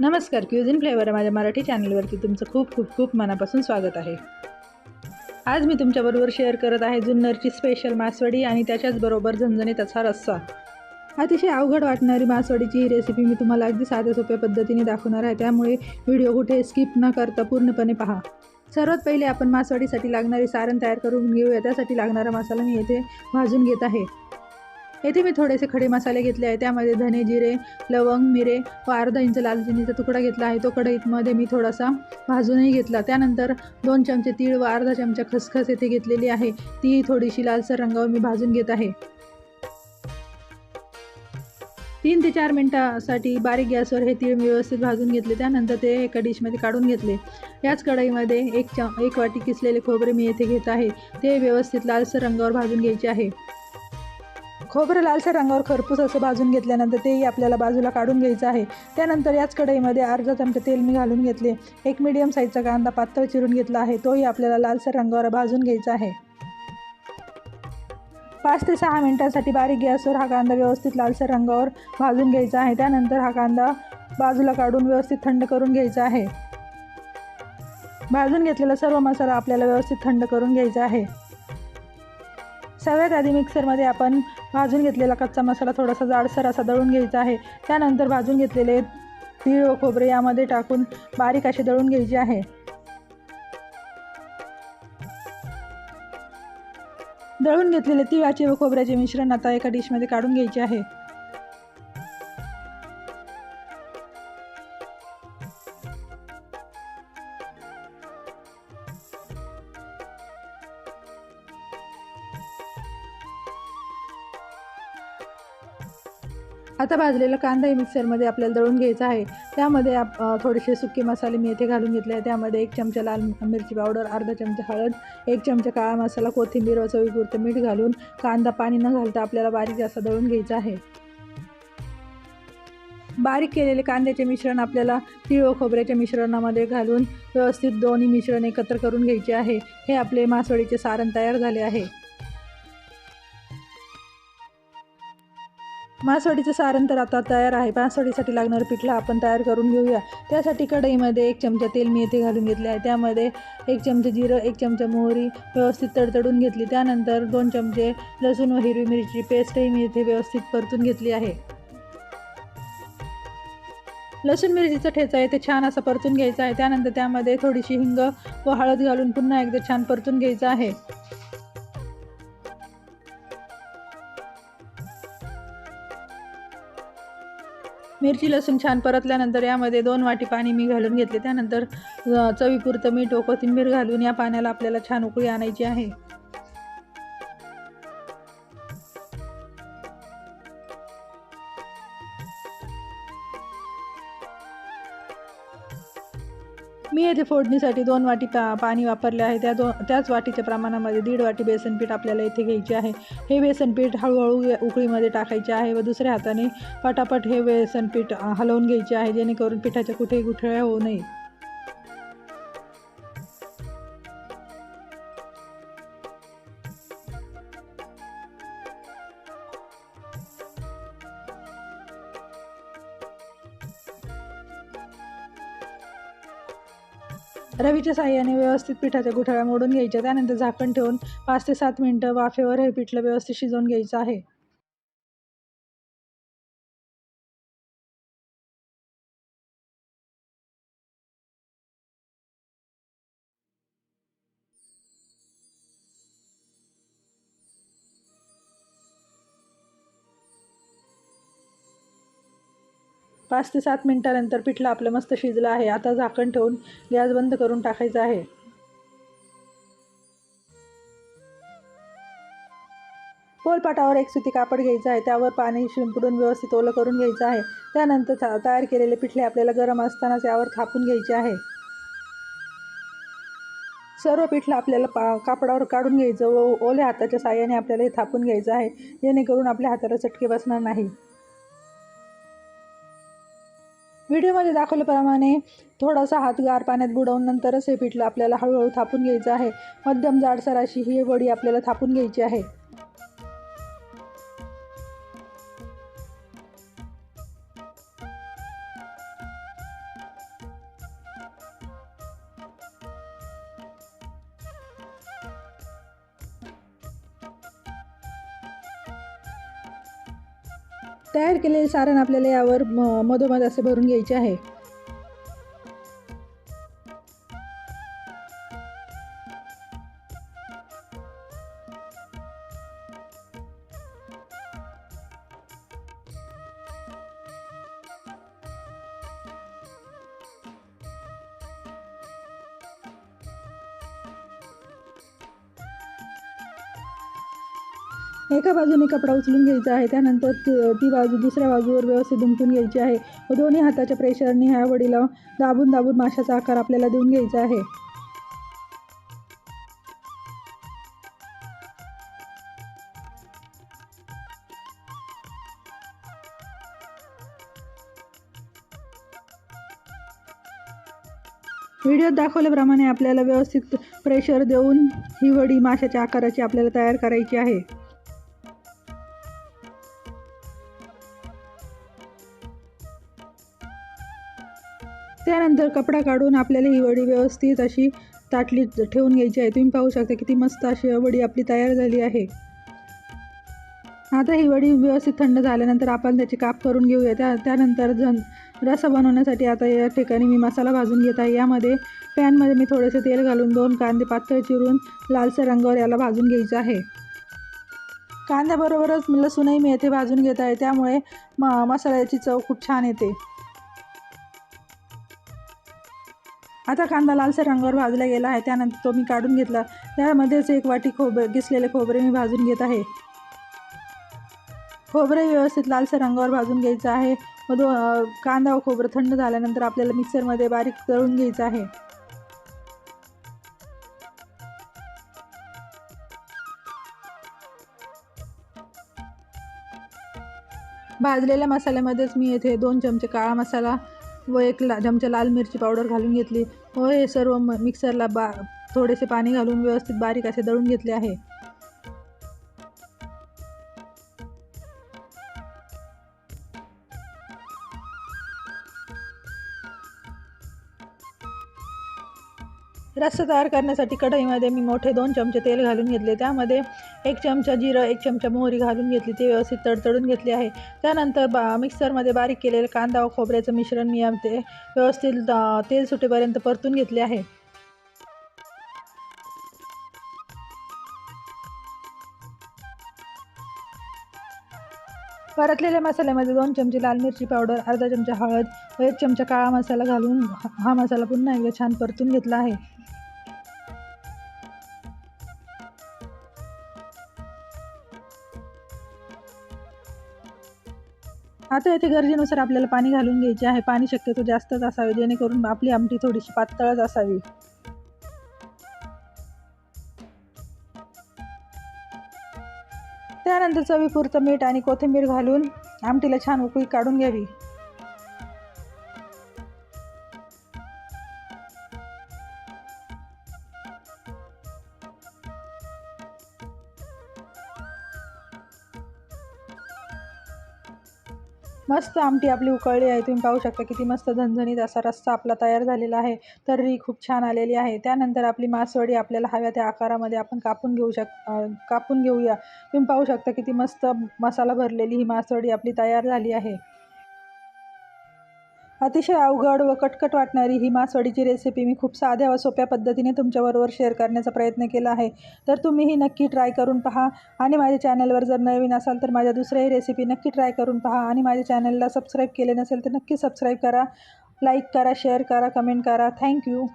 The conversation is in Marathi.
नमस्कार क्युझिन फ्लेवर माझ्या मराठी चॅनलवरती तुमचं खूप खूप खूप मनापासून स्वागत आहे. आज मी तुमच्याबरोबर शेअर करत आहे जुन्नरची स्पेशल मासवडी आणि त्याच्याचबरोबर झणझणीत असा रस्सा. अतिशय अवघड वाटणारी मासवडीची ही रेसिपी मी तुम्हाला अगदी साध्या सोप्या पद्धतीने दाखवणार आहे. त्यामुळे व्हिडिओ कुठे स्किप न करता पूर्णपणे पहा. सर्वात पहिले आपण मासवडीसाठी लागणारे सारण तयार करून घेऊया. त्यासाठी लागणारा मसाला मी येथे भाजून घेत आहे. येथे मी थोडेसे खडे मसाले घेतले आहे. त्यामध्ये धने जिरे लवंग मिरे व अर्धा इंच लाल चिनीचा तुकडा घेतला आहे. तो कढईमध्ये मी थोडासा भाजूनही घेतला. त्यानंतर दोन चमचे तीळ व अर्धा चमचा खसखस येथे घेतलेली आहे. ती थोडीशी लालसर रंगावर मी भाजून घेत आहे. तीन ते चार मिनटासाठी बारीक गॅसवर हे तीळ मी व्यवस्थित भाजून घेतले. त्यानंतर ते एका डिशमध्ये काढून घेतले. याच कढईमध्ये एक च एक वाटी किसलेले खोबरे मी येथे घेत आहे. ते व्यवस्थित लालसर रंगावर भाजून घ्यायचे आहे. खोबरं लालसर रंगावर खरपूस असं भाजून घेतल्यानंतर तेही आपल्याला बाजूला काढून घ्यायचं आहे. त्यानंतर याच कढईमध्ये अर्धा चमचा तेल मी घालून घेतले. एक मीडियम साईजचा कांदा पातळ चिरून घेतला आहे. तोही आपल्याला लालसर रंगावर भाजून घ्यायचा आहे. पाच ते सहा मिनटासाठी बारीक गॅसवर हा कांदा व्यवस्थित लालसर रंगावर भाजून घ्यायचा आहे. त्यानंतर हा कांदा बाजूला काढून व्यवस्थित थंड करून घ्यायचा आहे. भाजून घेतलेला सर्व मसाला आपल्याला व्यवस्थित थंड करून घ्यायचा आहे. सगळ्यात आधी मिक्सरमध्ये आपण भाजून घेतलेला कच्चा मसाला थोडासा जाडसर असा दळून घ्यायचा आहे. त्यानंतर भाजून घेतलेले तीळ व खोबरे यामध्ये टाकून बारीक असे दळून घ्यायचे आहे. दळून घेतलेले तिळाचे व खोबऱ्याचे मिश्रण आता एका डिशमध्ये काढून घ्यायचे आहे. आता भाजलेला कांदाही मिक्सरमध्ये आपल्याला दळून घ्यायचा आहे. त्यामध्ये आप थोडेसे सुके मसाले मी येथे घालून घेतले आहे. त्यामध्ये एक चमचा लाल मिरची पावडर अर्धा चमचा हळद एक चमचा काळा मसाला कोथिंबीर व चवीपुरतं मीठ घालून कांदा पाणी न घालता आपल्याला बारीक जास्त दळून घ्यायचा आहे. बारीक केलेले कांद्याचे मिश्रण आपल्याला तिळ व खोबऱ्याच्या मिश्रणामध्ये घालून व्यवस्थित दोन्ही मिश्रण एकत्र करून घ्यायचे आहे. हे आपले मासवडीचे सारण तयार झाले आहे. मासवडीचं सारण तर आता तयार आहे. मासवडीसाठी लागणारं पिठलं आपण तयार करून घेऊया. त्यासाठी कढईमध्ये एक चमचा तेल मी येथे घालून घेतले आहे. त्यामध्ये एक चमचा जिरं एक चमचा मोहरी व्यवस्थित तडतडून घेतली. त्यानंतर दोन चमचे लसूण व हिरवी मिरची पेस्टही मी इथे व्यवस्थित परतून घेतली आहे. लसूण मिरचीचा ठेचा इथे छान असा परतून घ्यायचा आहे. त्यानंतर त्यामध्ये थोडीशी हिंग व हळद घालून पुन्हा एकदा छान परतून घ्यायचं आहे. मिरची लसूण छान परतल्यानंतर यामध्ये दोन वाटी पाणी मी घालून घेतले. त्यानंतर चवीपुरतं मीठ व कोथिंबीर घालून या पाण्याला आपल्याला छान उकळी आणायची आहे. मी येथे फोडणीसाठी दोन वाटी पा पाणी वापरले आहे. त्या दो त्याच वाटीच्या प्रमाणामध्ये दीड वाटी बेसनपीठ आपल्याला इथे घ्यायचे आहे. हे बेसनपीठ हळूहळू उकळीमध्ये टाकायचे आहे व दुसऱ्या हाताने पटापट हे बेसनपीठ हलवून घ्यायचे आहे जेणेकरून पिठाच्या कुठेही गुठळ्या होऊ नये. रवीच्या साह्याने व्यवस्थित पिठाच्या गुठळ्या मोडून घ्यायच्या त्यानंतर झाकण ठेवून पाच ते सात मिनटं वाफेवर हे पिठलं व्यवस्थित शिजवून घ्यायचं आहे. पाच ते सात मिनटानंतर पिठलं आपलं मस्त शिजलं आहे. आता झाकण ठेवून गॅस बंद करून टाकायचं आहे. पोलपाटावर एक सुती कापड घ्यायचं आहे. त्यावर पाणी शिंपडून व्यवस्थित ओलं करून घ्यायचं आहे. त्यानंतर तयार केलेले पिठले आपल्याला गरम असतानाच यावर थापून घ्यायचे आहे. सर्व पिठलं आपल्याला पा कापडावर काढून घ्यायचं व ओल्या हाताच्या साह्याने आपल्याला हे थापून घ्यायचं आहे. जेणेकरून आपल्या हाताला चटके बसणार नाही. व्हिडिओमध्ये दाखवल्याप्रमाणे थोडासा हात गार पाण्यात बुडवून नंतरच हे पिठलं आपल्याला हळूहळू थापून घ्यायचं आहे. मध्यम जाडसर अशी ही वडी आपल्याला थापून घ्यायची आहे. तयार केलेले सारण आपल्याला यावर म- मधोमध असे भरून घ्यायचे आहे. एका बाजूने कपडा उचलून घ्यायचा आहे त्यानंतर ती ती बाजू दुसऱ्या बाजूवर व्यवस्थित दुमटून घ्यायची आहे. व दोन्ही हाताच्या प्रेशरने ह्या वडीला दाबून दाबून माशाचा आकार आपल्याला देऊन घ्यायचा आहे. व्हिडिओत दाखवल्याप्रमाणे आपल्याला व्यवस्थित प्रेशर देऊन ही वडी माशाच्या आकाराची आपल्याला तयार करायची आहे. त्यानंतर कपडा काढून आपल्याला ही वडी व्यवस्थित अशी ताटली ठेवून घ्यायची आहे. तुम्ही पाहू शकता किती मस्त अशी वडी आपली तयार झाली आहे. आता ही वडी व्यवस्थित थंड झाल्यानंतर आपण त्याची काप करून घेऊया. त्या त्यानंतर झन रसा बनवण्यासाठी आता या ठिकाणी मी मसाला भाजून घेत आहे. यामध्ये पॅनमध्ये मी थोडेसे तेल घालून दोन कांदे पातळ चिरून लालसर रंगावर याला भाजून घ्यायचं आहे. कांद्याबरोबरच लसूणही मी येथे भाजून घेत आहे. त्यामुळे म मसाल्याची चव खूप छान येते. आता कांदा लालसर रंगावर भाजला गेला आहे. त्यानंतर तो मी काढून घेतला. त्यामध्येच एक वाटी खोबरे किसलेले खोबरे मी भाजून घेत आहे. खोबरे व्यवस्थित लालसर रंगावर भाजून घ्यायचं आहे. व दो कांदा व खोबरं थंड झाल्यानंतर आपल्याला मिक्सरमध्ये बारीक तळून घ्यायचं आहे. भाजलेल्या मसाल्यामध्येच मी येथे दोन चमचे काळा मसाला व एक ला चमचा लाल मिरची पावडर घालून घेतली. व हे सर्व म मिक्सरला बा थोडेसे पाणी घालून व्यवस्थित बारीक असे दळून घेतले आहे. रस्सा तयार करण्यासाठी कढईमध्ये मी मोठे दोन चमचे तेल घालून घेतले. त्यामध्ये एक चमचा जिरं एक चमचा मोहरी घालून घेतली. ते व्यवस्थित तडतडून घेतले आहे. त्यानंतर बा मिक्सरमध्ये बारीक केलेले कांदा व खोबऱ्याचं मिश्रण मी ते व्यवस्थित तेल सुटेपर्यंत परतून घेतले आहे. परतलेल्या मसाल्यामध्ये दोन चमचे लाल मिरची पावडर अर्धा चमचा हळद व एक चमचा काळा मसाला घालून हा हा मसाला पुन्हा एकदा छान परतून घेतला आहे. आता येथे गरजेनुसार आपल्याला पाणी घालून घ्यायचे आहे. पाणी शक्यतो जास्तच असावे जेणेकरून आपली आमटी थोडीशी पातळच असावी. त्यानंतर चवीपुरतं मीठ आणि कोथिंबीर घालून आमटीला छान उकळी काढून घ्यावी. मस्त आमटी आपली उकळली आहे. तुम्ही पाहू शकता किती मस्त झणझणीत असा रस्सा आपला तयार झालेला आहे. तर्री खूप छान आलेली आहे. त्यानंतर आपली मासवडी आपल्याला हव्या त्या आकारामध्ये आपण कापून घेऊ शक कापून घेऊया. तुम्ही पाहू शकता किती मस्त मसाला भरलेली ही मासवडी आपली तयार झाली आहे. अतिशय अवघड व कटकट वाटणारी ही मासवडीची रेसिपी मी खूप साध्या व सोप्या पद्धतीने तुमच्याबरोबर शेअर करण्याचा प्रयत्न केला आहे. तर तुम्हीही नक्की ट्राय करून पहा आणि माझ्या चॅनलवर जर नवीन असाल तर माझ्या दुसऱ्याही रेसिपी नक्की ट्राय करून पहा आणि माझ्या चॅनलला सबस्क्राईब केले नसेल तर नक्की सबस्क्राईब करा लाईक करा शेअर करा कमेंट करा. थँक्यू